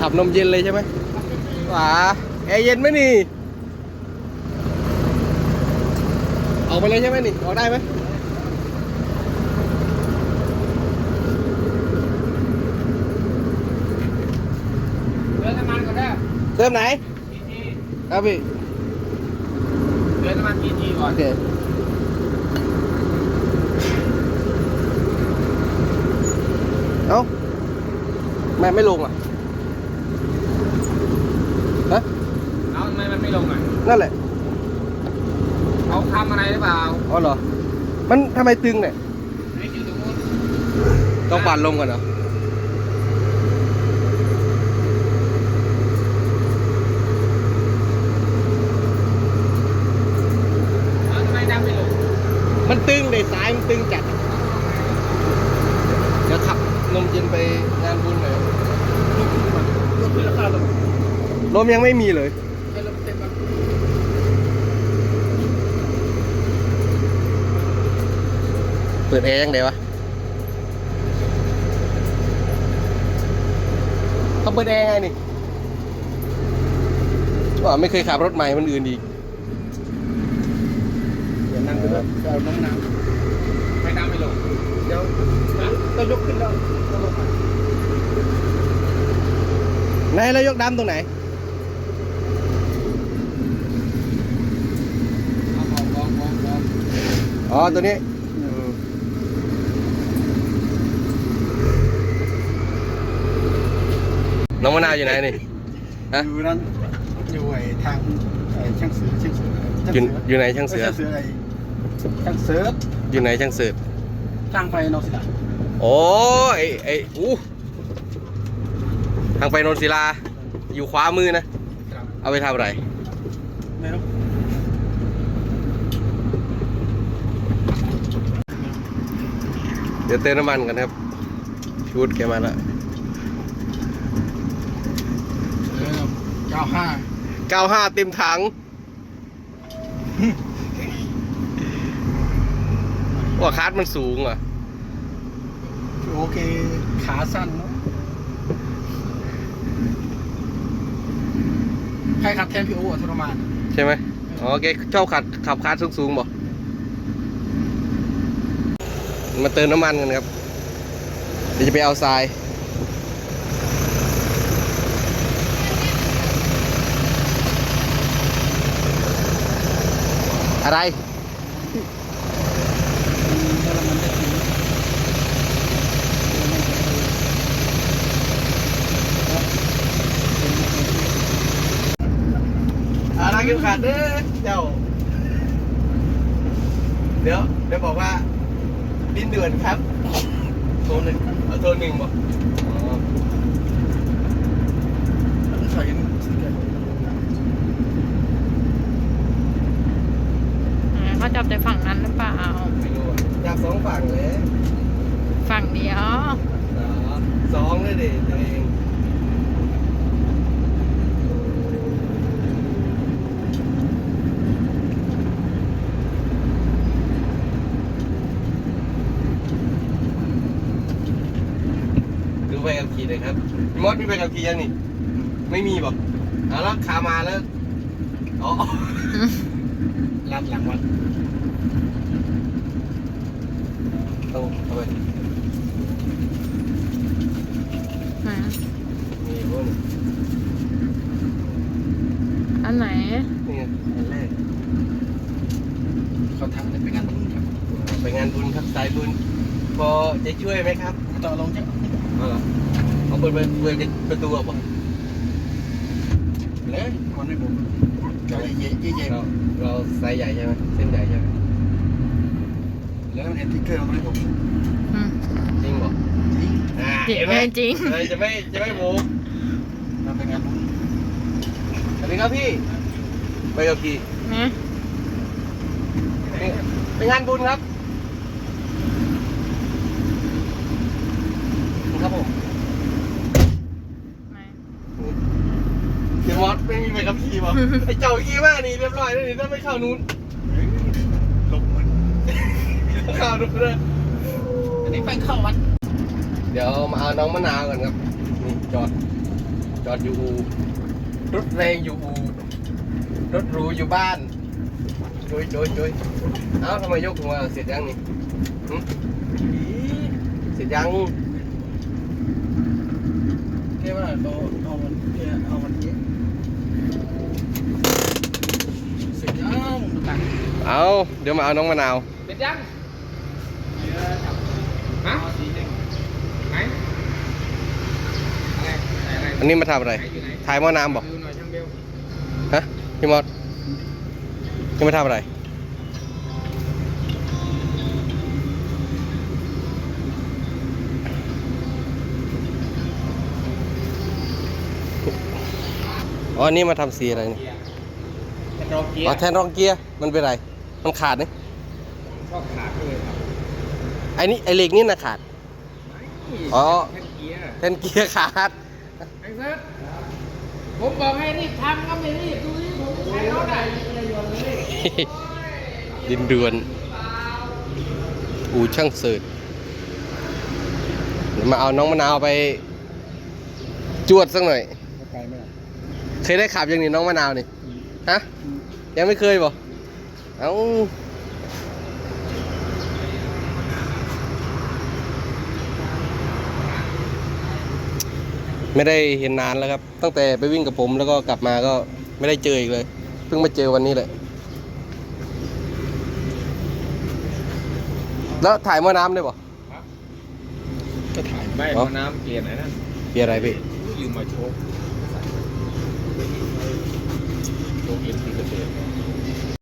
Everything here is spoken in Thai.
ขับนมเย็นเลยใช่ไหมหวาแอร์เย็นไหมนี่ ออกไปเลยใช่ไหมนี่ ออกได้ไหมเดินน้ำมันก่อนได้เติมไหนทีทีครับพี่เดินน้ำมันทีทีก่อโอนเคเอ้าแม่ไม่ลงอะ ฮะเอาทำไมมันไม่ลงอะนั่นแหละเขาทำอะไรหรือเปล่าอ๋อเหรอ มันทำไมตึงเนี่ยไม่อยู่ตรงนู้นต้องปั่นลมก่อนเหรอเอาทำไมดังไม่ลงมันตึงเลยสายมันตึงจัด เดี๋ยวขับนมเย็นไปงานบุญหน่อย ลงขึ้นราคาลงล มยังไม่มีเลยให้ลงเต็มบ้างเปิดแอร์ยังไงวะเขาเปิดแอร์ไงนี่ว่าไม่เคยขับรถใหม่มันอื่นอีกเดี๋ยวนั่งไปด้วยเอาน้ำน้ำไม่ดังไม่ลง เดี๋ยวต้องยกขึ้นแล้วต้องลงมาไหนแล้วยกดำตรงไหน เอาออกออกออกออก อ๋อ ตัวนี้น้องมะนาวอยู่ไหนนี่ ฮะ อยู่นั้นอยู่ไอ้ทางไอ้ช่างเสือช่างเสืออยู่อยู่ไหนช่างเสือช่างเสือ ไอ้ช่างเสืออยู่ไหนช่างเสิร์ฟช่างไปนอกสิดาโอ้ไอไออู้ทางไปนนศิลา อยู่ขวามือนะ ครับเอาไปทำอะไรไม่รู้ เดี๋ยวเติมน้ำมันกันครับชุดแกมาแล้วเออเก้าห้า95เต็มถังว่าคาร์ดมันสูงอะ โอเค ขาสั้นเนาะใครขับแทนพี่โอ้อะทรมาน ใช่ไหมอ๋อแกชอบขับขับคาร์ดสูงๆบ่ มาเติมน้ำมันกันครับ เดี๋ยวจะไปเอาทรายอะไรอะไรกี่ยวขาดเด้อเจ้า เดี๋ยวเดี๋ยวบอกว่า ดินเดือนครับ โทรหนึ่งเอาโทรหนึ่งบอกอ๋อใส่กันสเกตอ่าเขาจับแต่ฝั่งนั้นหรือเปล่า ไม่รู้อะอยากสองฝั่งเลยฝั่งเดียวอ๋อสองเลยดิตัวเองดู ใบขับขี่หน่อยครับพี่มดมีใบขับขี่ยังนี่ไม่มีบอกเอาแล้วขามาแล้วอ๋อรับหลังวันต้องเอาไปไหนมีพวกอันไหนนี่ไงอันแรกเขาทำเป็นงานบุญครับไปงานบุญครับสายบุญพอจะช่วยไหมครับต่อลงจ้ะ เอาเหรอเอาเปิดเปิดประตูออกบ่เลยคนไม่บุญจะเย่เย่เย่เราเราสายใหญ่ใช่ไหมเส้นใหญ่ใช่ไหมแล้วมันเห็นติ๊กเกอร์มันไม่บุญอืมจริงบ่จริงอ่าจริงเห็นไหมไม่จริงเออจะไม่จะไม่โมกมันเป็นงานบุญสวัสดีครับพี่ไปกับพี่นะนี่ไปงานบุญครับ ครับผม ไหน เดี๋ยวมอสไม่ มีใบขับขี่บ่ไอเจ้าขี้มากนี่เรียบร้อยแล้วนี่ถ้าไม่เข้านู้นลงมันเข้านู้นเลยอันนี้ไปเข้าวัดเดี๋ยวมาเอาน้องมะนาวก่อนครับนี่จอดจจอดอยู่อู่รถแรงอยู่อู่รถหรูอยู่บ้านโดยโดยโดยเอ้าทำไมยกหัวเสร็จยังนี่หึเสร็จยังแค่ว่าเราเอามันเนี่ยเอามันเนี้ย เสร็จยังตังเอาเดี๋ยวมาเอาน้องมะนาวเป็นยังฮะไหนอะไรอะไรอันนี้มาทำอะไรอยู่ไหนถ่ายหม้อน้ำบอก ดูหน่อยช่างเบล ฮะ พี่มอสนี่มาทำอะไร อ๋ออันนี่มาทำสีอะไรนี่เกียร์เป็นรองเกียอ๋อร์แทนรองเกียร์มันเป็นไร มันขาดนี่ชอบขาดเลยครับไอ้นี่ไอ้เหล็กนี่นะขาดอ๋อ แค่เกียร์แทนเกียร์ขาด ไอ้เซิร์ชผมบอกให้รีบทำก็ไม่รีบดูนี่ผมใช้รถอะดินดวนอู่ช่างเสิร์ชเดี๋ยวมาเอาน้องมะนาวไป จวดสักหน่อยไกลไหมล่ะ เคยได้ขับยังนี่น้องมะนาวนี่ฮะยังไม่เคยบ่เอ้าไม่ได้เห็นนานแล้วครับ ตั้งแต่ไปวิ่งกับผมแล้วก็กลับมาก็ไม่ได้เจออีกเลย เพิ่งมาเจอวันนี้เลยแล้วถ่ายหม้อน้ำได้บ่ก็ถ่ายไม่อ๋อเอาน้ำเปลี่ยนไหนนะเปียร์อะไรพี่ลืมมาโชก โช